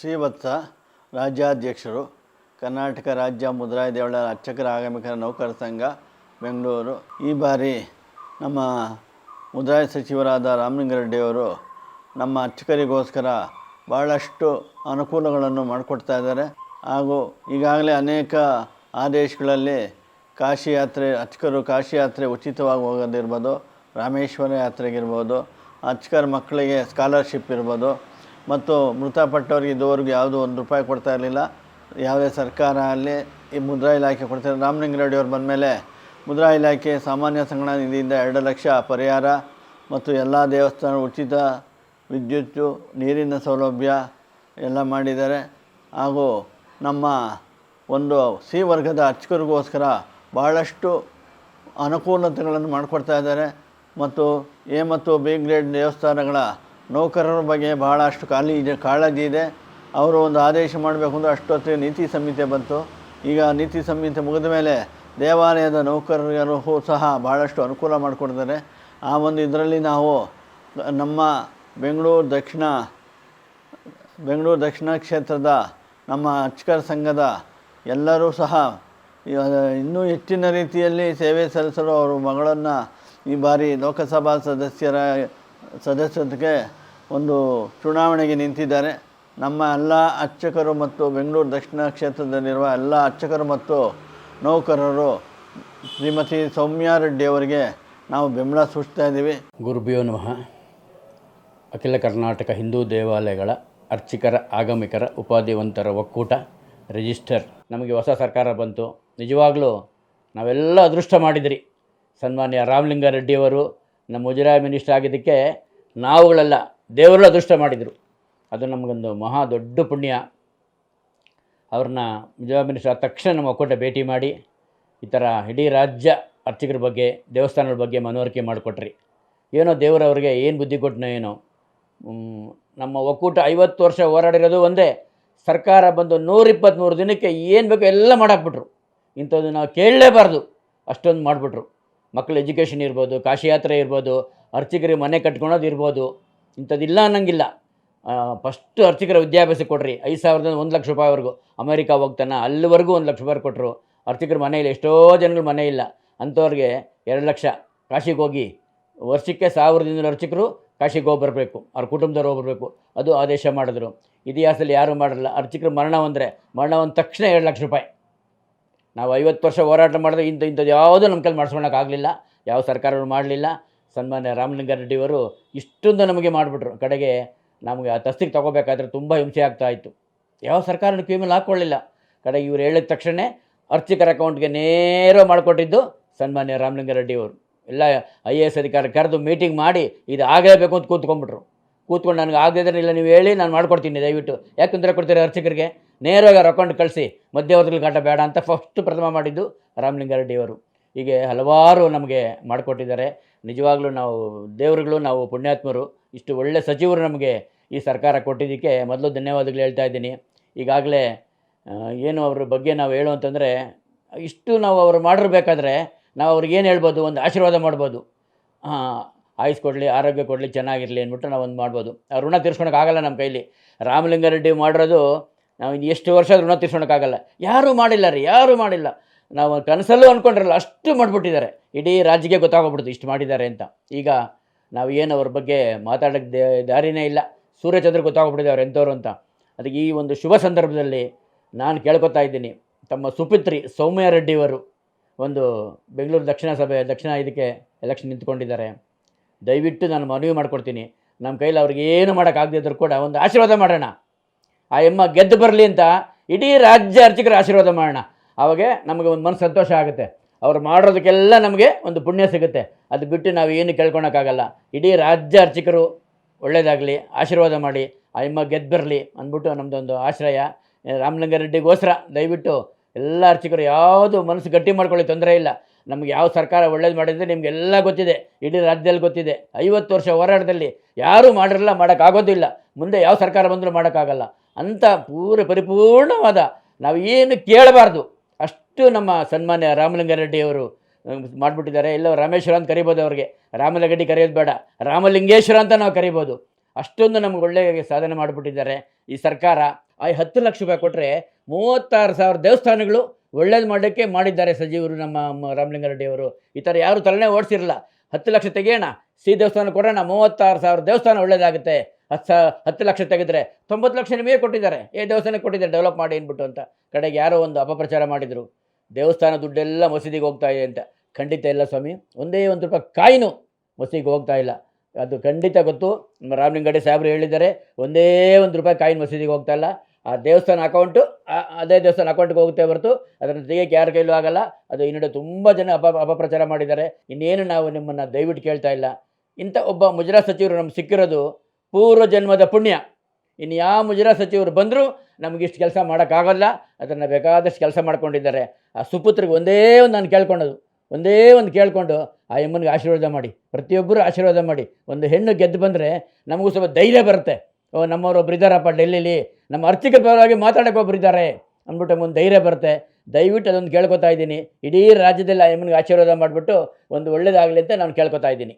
ಶ್ರೀವತ್ಸ ರಾಜ್ಯಾಧ್ಯಕ್ಷರು, ಕರ್ನಾಟಕ ರಾಜ್ಯ ಮುದ್ರಾಯ ದೇವಳ ಅರ್ಚಕರ ಆಗಮಿಕರ ನೌಕರ ಸಂಘ, ಬೆಂಗಳೂರು. ಈ ಬಾರಿ ನಮ್ಮ ಮುದ್ರಾಯ ಸಚಿವರಾದ ರಾಮಲಿಂಗಾರೆಡ್ಡಿಯವರು ನಮ್ಮ ಅರ್ಚಕರಿಗೋಸ್ಕರ ಭಾಳಷ್ಟು ಅನುಕೂಲಗಳನ್ನು ಮಾಡಿಕೊಡ್ತಾ ಇದ್ದಾರೆ. ಹಾಗೂ ಈಗಾಗಲೇ ಅನೇಕ ಆದೇಶಗಳಲ್ಲಿ ಕಾಶಿ ಯಾತ್ರೆ, ಅರ್ಚಕರು ಕಾಶಿ ಯಾತ್ರೆ ಉಚಿತವಾಗಿ ಹೋಗೋದಿರ್ಬೋದು, ರಾಮೇಶ್ವರ ಯಾತ್ರೆಗಿರ್ಬೋದು ಅರ್ಚಕರ ಮಕ್ಕಳಿಗೆ ಸ್ಕಾಲರ್ಶಿಪ್ ಇರ್ಬೋದು ಮತ್ತು ಮೃತಪಟ್ಟವರಿಗೆ ಇದುವರೆಗೂ ಯಾವುದೂ ಒಂದು ರೂಪಾಯಿ ಕೊಡ್ತಾ ಇರಲಿಲ್ಲ. ಯಾವುದೇ ಸರ್ಕಾರ ಅಲ್ಲಿ ಈ ಮುದ್ರಾ ಇಲಾಖೆ ಕೊಡ್ತಾರೆ ರಾಮಲಿಂಗಾರೆಡ್ಡಿಯವ್ರು ಬಂದಮೇಲೆ ಮುದ್ರಾ ಇಲಾಖೆ ಸಾಮಾನ್ಯ ಸಂಗಣ ನಿಧಿಯಿಂದ ಎರಡು ಲಕ್ಷ ಪರಿಹಾರ ಮತ್ತು ಎಲ್ಲ ದೇವಸ್ಥಾನ ಉಚಿತ ವಿದ್ಯುತ್ತು ನೀರಿನ ಸೌಲಭ್ಯ ಎಲ್ಲ ಮಾಡಿದ್ದಾರೆ. ಹಾಗೂ ನಮ್ಮ ಒಂದು ಸಿ ವರ್ಗದ ಅರ್ಚಕರಿಗೋಸ್ಕರ ಭಾಳಷ್ಟು ಅನುಕೂಲತೆಗಳನ್ನು ಮಾಡಿಕೊಡ್ತಾ ಇದ್ದಾರೆ. ಮತ್ತು ಎ ಮತ್ತು ಬಿ ಗ್ರೇಡ್ ದೇವಸ್ಥಾನಗಳ ನೌಕರರ ಬಗ್ಗೆ ಬಹಳಷ್ಟು ಖಾಲಿ ಇದೆ, ಕಾಳಜಿ ಇದೆ. ಅವರು ಒಂದು ಆದೇಶ ಮಾಡಬೇಕು ಅಂದರೆ ಅಷ್ಟೊತ್ತಿಗೆ ನೀತಿ ಸಂಹಿತೆ ಬಂತು. ಈಗ ನೀತಿ ಸಂಹಿತೆ ಮುಗಿದ ಮೇಲೆ ದೇವಾಲಯದ ನೌಕರರಿಗೂ ಸಹ ಭಾಳಷ್ಟು ಅನುಕೂಲ ಮಾಡಿಕೊಡ್ತಾರೆ. ಆ ಒಂದು ಇದರಲ್ಲಿ ನಾವು ನಮ್ಮ ಬೆಂಗಳೂರು ದಕ್ಷಿಣ ಬೆಂಗಳೂರು ದಕ್ಷಿಣ ಕ್ಷೇತ್ರದ ನಮ್ಮ ಅರ್ಚಕರ ಸಂಘದ ಎಲ್ಲರೂ ಸಹ ಇನ್ನೂ ಹೆಚ್ಚಿನ ರೀತಿಯಲ್ಲಿ ಸೇವೆ ಸಲ್ಲಿಸಲು ಅವರು ಮಗಳನ್ನು ಈ ಬಾರಿ ಲೋಕಸಭಾ ಸದಸ್ಯರ ಸದಸ್ಯತೆಗೆ ಒಂದು ಚುನಾವಣೆಗೆ ನಿಂತಿದ್ದಾರೆ. ನಮ್ಮ ಎಲ್ಲ ಅರ್ಚಕರು ಮತ್ತು ಬೆಂಗಳೂರು ದಕ್ಷಿಣ ಕ್ಷೇತ್ರದಲ್ಲಿರುವ ಎಲ್ಲ ಅರ್ಚಕರು ಮತ್ತು ನೌಕರರು ಶ್ರೀಮತಿ ಸೌಮ್ಯಾ ರೆಡ್ಡಿ ಅವರಿಗೆ ನಾವು ಬೆಂಬಲ ಸೂಚಿಸ್ತಾ ಇದ್ದೀವಿ. ಗುರುಭ್ಯೋ ನಮಃ. ಅಖಿಲ ಕರ್ನಾಟಕ ಹಿಂದೂ ದೇವಾಲಯಗಳ ಅರ್ಚಕರ, ಆಗಮಿಕರ, ಉಪಾಧಿವಂತರ ಒಕ್ಕೂಟ ರಿಜಿಸ್ಟರ್. ನಮಗೆ ಹೊಸ ಸರ್ಕಾರ ಬಂತು. ನಿಜವಾಗಲೂ ನಾವೆಲ್ಲ ಅದೃಷ್ಟ ಮಾಡಿದ್ರಿ. ಸನ್ಮಾನ್ಯ ರಾಮಲಿಂಗಾರೆಡ್ಡಿಯವರು ನಮ್ಮ ಮುಜರಾಯಿ ಮಿನಿಸ್ಟರ್ ಆಗಿದ್ದಕ್ಕೆ ನಾವುಗಳೆಲ್ಲ ದೇವರಲ್ಲ ಅದೃಷ್ಟ ಮಾಡಿದರು. ಅದು ನಮಗೊಂದು ಮಹಾ ದೊಡ್ಡ ಪುಣ್ಯ. ಅವ್ರನ್ನ ಮುಜರಾಯಿ ಮಿನಿಸ್ಟರ್ ಆದ ತಕ್ಷಣ ನಮ್ಮ ಒಕ್ಕೂಟ ಭೇಟಿ ಮಾಡಿ, ಈ ಥರ ಇಡೀ ರಾಜ್ಯ ಅರ್ಚಕರ ಬಗ್ಗೆ, ದೇವಸ್ಥಾನಗಳ ಬಗ್ಗೆ ಮನವರಿಕೆ ಮಾಡಿಕೊಟ್ರಿ. ಏನೋ ದೇವರವ್ರಿಗೆ ಏನು ಬುದ್ಧಿ ಕೊಟ್ಟನೋ ಏನೋ. ನಮ್ಮ ಒಕ್ಕೂಟ ಐವತ್ತು ವರ್ಷ ಹೋರಾಡಿರೋದು ಒಂದೇ. ಸರ್ಕಾರ ಬಂದು ನೂರಿಪ್ಪತ್ತ್ಮೂರು ದಿನಕ್ಕೆ ಏನು ಬೇಕೋ ಎಲ್ಲ ಮಾಡಾಕ್ಬಿಟ್ರು. ಇಂಥದ್ದು ನಾವು ಕೇಳಲೇಬಾರ್ದು. ಅಷ್ಟೊಂದು ಮಾಡಿಬಿಟ್ರು. ಮಕ್ಕಳ ಎಜುಕೇಷನ್ ಇರ್ಬೋದು, ಕಾಶಿ ಯಾತ್ರೆ ಇರ್ಬೋದು, ಅರ್ಚಕರಿಗೆ ಮನೆ ಕಟ್ಕೊಳೋದು ಇರ್ಬೋದು, ಇಂಥದ್ದಿಲ್ಲ ಅನ್ನಂಗಿಲ್ಲ. ಫಸ್ಟ್ ಅರ್ಚಕರ ವಿದ್ಯಾಭ್ಯಾಸ ಕೊಡ್ರಿ. ಐದು ಸಾವಿರದಿಂದ ಒಂದು ಲಕ್ಷ ರೂಪಾಯಿವರೆಗೂ ಅಮೇರಿಕಾ ಹೋಗ್ತಾನೆ, ಅಲ್ಲಿವರೆಗೂ ಒಂದು ಲಕ್ಷ ರೂಪಾಯಿ ಕೊಟ್ಟರು ಅರ್ಚಕರ ಮನೆ ಎಷ್ಟೋ ಜನಗಳು ಮನೆ ಇಲ್ಲ. ಅಂಥವ್ರಿಗೆ ಎರಡು ಲಕ್ಷ. ಕಾಶಿಗೆ ಹೋಗಿ, ವರ್ಷಕ್ಕೆ ಸಾವಿರದಿಂದ ಅರ್ಚಕರು ಕಾಶಿಗೆ ಹೋಗಿ ಬರಬೇಕು. ಅವ್ರ ಕುಟುಂಬದವ್ರು ಹೋಗ್ಬರ್ಬೇಕು ಅದು ಆದೇಶ ಮಾಡಿದ್ರು. ಇತಿಹಾಸದಲ್ಲಿ ಯಾರೂ ಮಾಡಲ್ಲ. ಅರ್ಚಕರು ಮರಣ ಅಂದರೆ ಮರಣ ಅಂದ ತಕ್ಷಣ ಎರಡು ಲಕ್ಷ ರೂಪಾಯಿ. ನಾವು ಐವತ್ತು ವರ್ಷ ಹೋರಾಟ ಮಾಡಿದ್ರೆ ಇಂಥ ಇಂಥದ್ದು ಯಾವುದೂ ನಮ್ಮ ಕೈಲಿ ಮಾಡಿಸ್ಕೊಳಕ್ಕಾಗಲಿಲ್ಲ, ಯಾವ ಸರ್ಕಾರಗಳು ಮಾಡಲಿಲ್ಲ. ಸನ್ಮಾನ್ಯ ರಾಮಲಿಂಗ ರೆಡ್ಡಿಯವರು ಇಷ್ಟೊಂದು ನಮಗೆ ಮಾಡಿಬಿಟ್ರು. ಕಡೆಗೆ ನಮಗೆ ಆ ತಸ್ತಿಗೆ ತೊಗೋಬೇಕಾದ್ರೆ ತುಂಬ ಹಿಂಸೆ ಆಗ್ತಾಯಿತ್ತು ಯಾವ ಸರ್ಕಾರನ ಮೇಲೆ ಹಾಕ್ಕೊಳ್ಳಿಲ್ಲ. ಕಡೆಗೆ ಇವ್ರು ಹೇಳಿದ ತಕ್ಷಣ ಅರ್ಚಕರ ಅಕೌಂಟ್ಗೆ ನೇರ ಮಾಡಿಕೊಟ್ಟಿದ್ದು ಸನ್ಮಾನ್ಯ ರಾಮಲಿಂಗಾರೆಡ್ಡಿಯವರು. ಎಲ್ಲ ಐ ಎ ಎಸ್ ಅಧಿಕಾರಿ ಕರೆದು ಮೀಟಿಂಗ್ ಮಾಡಿ ಇದು ಆಗಲೇಬೇಕು ಅಂತ ಕೂತ್ಕೊಂಡ್ಬಿಟ್ರು. ಕೂತ್ಕೊಂಡು ನನಗೆ ಆಗದೇ ಇಲ್ಲ, ನೀವು ಹೇಳಿ, ನಾನು ಮಾಡ್ಕೊಡ್ತೀನಿ, ದಯವಿಟ್ಟು. ಯಾಕೆ ತೊಂದರೆ ಕೊಡ್ತೀರಿ ಅರ್ಚಕರಿಗೆ ನೇರವಾಗಿ ಅವ್ರ ಅಕೌಂಟ್ ಕಳಿಸಿ, ಮಧ್ಯವರ್ತಿಗಳ ಕಾಟ ಬೇಡ ಅಂತ ಫಸ್ಟ್ ಪ್ರಥಮ ಮಾಡಿದ್ದು ರಾಮಲಿಂಗಾರೆಡ್ಡಿಯವರು. ಹೀಗೆ ಹಲವಾರು ನಮಗೆ ಮಾಡಿಕೊಟ್ಟಿದ್ದಾರೆ. ನಿಜವಾಗ್ಲೂ ನಾವು ದೇವರುಗಳು, ನಾವು ಪುಣ್ಯಾತ್ಮರು. ಇಷ್ಟು ಒಳ್ಳೆ ಸಚಿವರು ನಮಗೆ ಈ ಸರ್ಕಾರ ಕೊಟ್ಟಿದ್ದಕ್ಕೆ ಮೊದಲು ಧನ್ಯವಾದಗಳು ಹೇಳ್ತಾ ಇದ್ದೀನಿ. ಈಗಾಗಲೇ ಏನು ಅವ್ರ ಬಗ್ಗೆ ನಾವು ಹೇಳು ಅಂತಂದರೆ, ಇಷ್ಟು ನಾವು ಅವರು ಮಾಡಿರ್ಬೇಕಾದ್ರೆ ನಾವು ಅವ್ರಿಗೆ ಏನು ಹೇಳ್ಬೋದು? ಒಂದು ಆಶೀರ್ವಾದ ಮಾಡ್ಬೋದು. ಹಾಂ ಆಯುಸ್ ಕೊಡಲಿ, ಆರೋಗ್ಯ ಕೊಡಲಿ, ಚೆನ್ನಾಗಿರಲಿ ಅಂದ್ಬಿಟ್ಟು ನಾವು ಒಂದು ಮಾಡ್ಬೋದು. ಆ ಋಣ ತೀರ್ಸ್ಕೊಳಕ್ಕಾಗಲ್ಲ ನಮ್ಮ ಕೈಲಿ. ರಾಮಲಿಂಗಾರೆಡ್ಡಿ ಮಾಡಿರೋದು ನಾವು ಇನ್ನು ಎಷ್ಟು ವರ್ಷ ಋಣ ತೀರ್ಸೋಣಕ್ಕಾಗಲ್ಲ ಯಾರೂ ಮಾಡಿಲ್ಲ ರೀ, ಯಾರೂ ಮಾಡಿಲ್ಲ. ನಾವು ಕನಸಲ್ಲೂ ಅಂದ್ಕೊಂಡ್ರಲ್ಲ ಅಷ್ಟು ಮಾಡಿಬಿಟ್ಟಿದ್ದಾರೆ. ಇಡೀ ರಾಜ್ಯಕ್ಕೆ ಗೊತ್ತಾಗೋಗ್ಬಿಡ್ತು ಇಷ್ಟು ಮಾಡಿದ್ದಾರೆ ಅಂತ. ಈಗ ನಾವು ಏನು ಅವ್ರ ಬಗ್ಗೆ ಮಾತಾಡೋಕ್ಕೆ ದಾರಿನೇ ಇಲ್ಲ. ಸೂರ್ಯಚಂದ್ರ ಗೊತ್ತಾಗ್ಬಿಟ್ಟಿದ್ದಾರೆ ಎಂಥವ್ರು ಅಂತ. ಅದಕ್ಕೆ ಈ ಒಂದು ಶುಭ ಸಂದರ್ಭದಲ್ಲಿ ನಾನು ಕೇಳ್ಕೊತಾ ಇದ್ದೀನಿ. ತಮ್ಮ ಸುಪುತ್ರಿ ಸೌಮ್ಯ ರೆಡ್ಡಿಯವರು ಒಂದು ಬೆಂಗಳೂರು ದಕ್ಷಿಣ ಸಭೆ, ದಕ್ಷಿಣ ಇದಕ್ಕೆ ಎಲೆಕ್ಷನ್ ನಿಂತ್ಕೊಂಡಿದ್ದಾರೆ. ದಯವಿಟ್ಟು ನಾನು ಮನವಿ ಮಾಡ್ಕೊಡ್ತೀನಿ. ನಮ್ಮ ಕೈಲಿ ಅವ್ರಿಗೆ ಏನು ಮಾಡೋಕ್ಕಾಗದಿದ್ರು ಕೂಡ ಒಂದು ಆಶೀರ್ವಾದ ಮಾಡೋಣ. ಆ ಎಮ್ಮ ಗೆದ್ದು ಬರಲಿ ಅಂತ ಇಡೀ ರಾಜ್ಯ ಅರ್ಚಕರ ಆಶೀರ್ವಾದ ಮಾಡೋಣ. ಆವಾಗ ನಮಗೆ ಒಂದು ಮನಸ್ಸು ಸಂತೋಷ ಆಗುತ್ತೆ. ಅವ್ರು ಮಾಡೋದಕ್ಕೆಲ್ಲ ನಮಗೆ ಒಂದು ಪುಣ್ಯ ಸಿಗುತ್ತೆ. ಅದು ಬಿಟ್ಟು ನಾವು ಏನು ಕೇಳ್ಕೊಳಕ್ಕಾಗಲ್ಲ. ಇಡೀ ರಾಜ್ಯ ಅರ್ಚಕರು ಒಳ್ಳೆಯದಾಗಲಿ ಆಶೀರ್ವಾದ ಮಾಡಿ, ಆ ಎಮ್ಮ ಗೆದ್ದು ಬರಲಿ ಅಂದ್ಬಿಟ್ಟು ನಮ್ಮದೊಂದು ಆಶ್ರಯ. ರಾಮಲಿಂಗಾರೆಡ್ಡಿಗೋಸ್ಕರ ದಯವಿಟ್ಟು ಎಲ್ಲ ಅರ್ಚಕರು ಯಾವುದು ಮನಸ್ಸು ಗಟ್ಟಿ ಮಾಡ್ಕೊಳ್ಳಿ ತೊಂದರೆ ಇಲ್ಲ. ನಮ್ಗೆ ಯಾವ ಸರ್ಕಾರ ಒಳ್ಳೇದು ಮಾಡಿದ್ರೆ ನಿಮಗೆಲ್ಲ ಗೊತ್ತಿದೆ. ಇಡೀ ರಾಜ್ಯದಲ್ಲಿ ಗೊತ್ತಿದೆ. ಐವತ್ತು ವರ್ಷ ಹೋರಾಟದಲ್ಲಿ ಯಾರೂ ಮಾಡಿರಲ್ಲ, ಮಾಡೋಕ್ಕಾಗೋದಿಲ್ಲ. ಮುಂದೆ ಯಾವ ಸರ್ಕಾರ ಬಂದರೂ ಮಾಡೋಕ್ಕಾಗಲ್ಲ. ಅಂಥ ಪೂರ ಪರಿಪೂರ್ಣವಾದ ನಾವು ಏನು ಕೇಳಬಾರ್ದು. ಅಷ್ಟು ನಮ್ಮ ಸನ್ಮಾನ್ಯ ರಾಮಲಿಂಗಾರೆಡ್ಡಿಯವರು ಮಾಡಿಬಿಟ್ಟಿದ್ದಾರೆ. ಎಲ್ಲ ರಾಮೇಶ್ವರ ಅಂತ ಕರಿಬೋದು ಅವ್ರಿಗೆ. ರಾಮಲಗಡ್ಡಿ ಕರೆಯೋದು ಬೇಡ. ರಾಮಲಿಂಗೇಶ್ವರ ಅಂತ ನಾವು ಕರಿಬೋದು. ಅಷ್ಟೊಂದು ನಮ್ಗೆ ಒಳ್ಳೆಯ ಸಾಧನೆ ಮಾಡಿಬಿಟ್ಟಿದ್ದಾರೆ ಈ ಸರ್ಕಾರ. ಆ ಹತ್ತು ಲಕ್ಷ ರೂಪಾಯಿ ಕೊಟ್ಟರೆ ಮೂವತ್ತಾರು ಸಾವಿರ ದೇವಸ್ಥಾನಗಳು ಒಳ್ಳೇದು ಮಾಡೋಕ್ಕೆ ಮಾಡಿದ್ದಾರೆ ಸಜೀವರು ನಮ್ಮ ರಾಮಲಿಂಗಾರೆಡ್ಡಿಯವರು. ಈ ಥರ ಯಾರು ತಲೆನೇ ಓಡಿಸಿರಲ್ಲ. ಹತ್ತು ಲಕ್ಷ ತೆಗೆಯೋಣ. ಸಿ ದೇವಸ್ಥಾನ ಕೊಡೋಣ. ಮೂವತ್ತಾರು ಸಾವಿರ ದೇವಸ್ಥಾನ ಒಳ್ಳೇದಾಗುತ್ತೆ. ಹತ್ತು ಹತ್ತು ಲಕ್ಷ ತೆಗೆದ್ರೆ ತೊಂಬತ್ತು ಲಕ್ಷ ನಿಮಗೆ ಕೊಟ್ಟಿದ್ದಾರೆ. ಏ, ದೇವಸ್ಥಾನಕ್ಕೆ ಕೊಟ್ಟಿದ್ದಾರೆ ಡೆವಲಪ್ ಮಾಡಿ ಅಂದ್ಬಿಟ್ಟು ಅಂತ. ಕಡೆಗೆ ಯಾರೋ ಒಂದು ಅಪಪ್ರಚಾರ ಮಾಡಿದರು. ದೇವಸ್ಥಾನ ದುಡ್ಡೆಲ್ಲ ಮಸೀದಿಗೆ ಹೋಗ್ತಾ ಇದೆ ಅಂತ. ಖಂಡಿತ ಇಲ್ಲ ಸ್ವಾಮಿ. ಒಂದೇ ಒಂದು ರೂಪಾಯಿ ಕಾಯಿನು ಮಸೀದಿಗೆ ಹೋಗ್ತಾ ಇಲ್ಲ. ಅದು ಖಂಡಿತ ಗೊತ್ತು. ನಮ್ಮ ರಾಮಲಿಂಗಡ್ಡೆ ಸಾಹೇಬರು ಹೇಳಿದ್ದಾರೆ, ಒಂದೇ ಒಂದು ರೂಪಾಯಿ ಕಾಯಿನ್ ಮಸೀದಿಗೆ ಹೋಗ್ತಾ ಇಲ್ಲ. ಆ ದೇವಸ್ಥಾನ ಅಕೌಂಟು ಅದೇ ದೇವಸ್ಥಾನ ಅಕೌಂಟ್ಗೆ ಹೋಗುತ್ತೆ ಹೊರತು, ಅದನ್ನು ತೆಗೆಯೋಕ್ಕೆ ಯಾರ ಕೈಲೂ ಆಗಲ್ಲ. ಅದು ಇನ್ನೂ ತುಂಬ ಜನ ಅಪ, ಅಪಪ್ರಚಾರ ಮಾಡಿದ್ದಾರೆ. ಇನ್ನೇನು ನಾವು ನಿಮ್ಮನ್ನು ದಯವಿಟ್ಟು ಕೇಳ್ತಾ ಇಲ್ಲ. ಇಂಥ ಒಬ್ಬ ಮುಜರಾ ಸಚಿವರು ನಮ್ಗೆ ಸಿಕ್ಕಿರೋದು ಪೂರ್ವ ಜನ್ಮದ ಪುಣ್ಯ. ಇನ್ನು ಯಾವ ಮುಜರಾ ಸಚಿವರು ಬಂದರೂ ನಮಗೆ ಇಷ್ಟು ಕೆಲಸ ಮಾಡೋಕ್ಕಾಗಲ್ಲ. ಅದನ್ನು ಬೇಕಾದಷ್ಟು ಕೆಲಸ ಮಾಡ್ಕೊಂಡಿದ್ದಾರೆ. ಆ ಸುಪುತ್ರಿಗೆ ಒಂದೇ ಒಂದು ನಾನು ಕೇಳ್ಕೊಳ್ಳೋದು ಒಂದೇ ಒಂದು ಕೇಳಿಕೊಂಡು ಆ ಯಮ್ಮನಿಗೆ ಆಶೀರ್ವಾದ ಮಾಡಿ. ಪ್ರತಿಯೊಬ್ಬರು ಆಶೀರ್ವಾದ ಮಾಡಿ. ಒಂದು ಹೆಣ್ಣು ಗೆದ್ದು ಬಂದರೆ ನಮಗೂ ಸ್ವಲ್ಪ ಧೈರ್ಯ ಬರುತ್ತೆ. ಓ, ನಮ್ಮವ್ರು ಒಬ್ರು ಇದ್ದಾರಪ್ಪ ಡೆಲ್ಲಿಲಿ. ನಮ್ಮ ಆರ್ಥಿಕ ಪರವಾಗಿ ಮಾತಾಡೋಕೆ ಒಬ್ರು ಇದ್ದಾರೆ ಅಂದ್ಬಿಟ್ಟು ಒಂದು ಧೈರ್ಯ ಬರುತ್ತೆ. ದಯವಿಟ್ಟು ಅದೊಂದು ಕೇಳ್ಕೊತಾ ಇದ್ದೀನಿ. ಇಡೀ ರಾಜ್ಯದಲ್ಲಿ ಆ ಯಮ್ಮನಿಗೆ ಆಶೀರ್ವಾದ ಮಾಡಿಬಿಟ್ಟು ಒಂದು ಒಳ್ಳೇದಾಗಲಿ ಅಂತ ನಾನು ಕೇಳ್ಕೊತಾ ಇದ್ದೀನಿ.